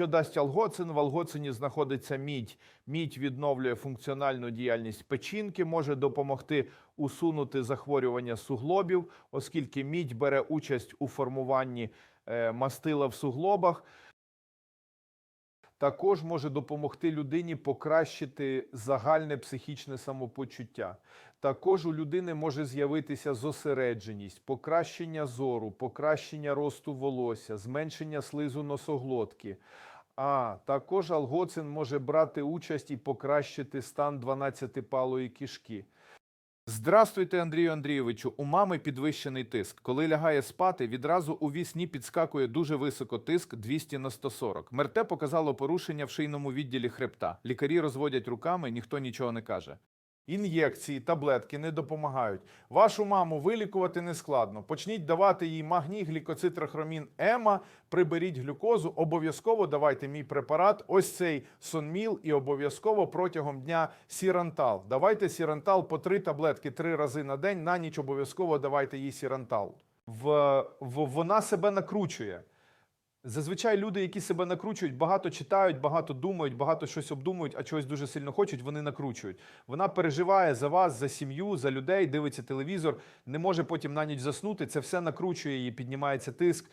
Що дасть алгоцин? В алгоцині знаходиться мідь. Мідь відновлює функціональну діяльність печінки, може допомогти усунути захворювання суглобів, оскільки мідь бере участь у формуванні е, мастила в суглобах. Також може допомогти людині покращити загальне психічне самопочуття. Також у людини може з'явитися зосередженість, покращення зору, покращення росту волосся, зменшення слизу носоглотки. А також алгоцин може брати участь і покращити стан 12-палої кишки. Здравствуйте, Андрію Андрійовичу. У мами підвищений тиск. Коли лягає спати, відразу у вісні підскакує дуже високо тиск 200 на 140. МРТ показало порушення в шийному відділі хребта. Лікарі розводять руками, ніхто нічого не каже. Ін'єкції, таблетки не допомагають. Вашу маму вилікувати не складно. Почніть давати їй магній, глікоцитрохромін, ема, приберіть глюкозу. Обов'язково давайте мій препарат, ось цей сонміл, і обов'язково протягом дня сірантал. Давайте сірантал по три таблетки три рази на день. На ніч обов'язково давайте їй сірантал. В, в, вона себе накручує. Зазвичай люди, які себе накручують, багато читають, багато думають, багато щось обдумують, а чогось дуже сильно хочуть, вони накручують. Вона переживає за вас, за сім'ю, за людей, дивиться телевізор, не може потім на ніч заснути. Це все накручує її, піднімається тиск.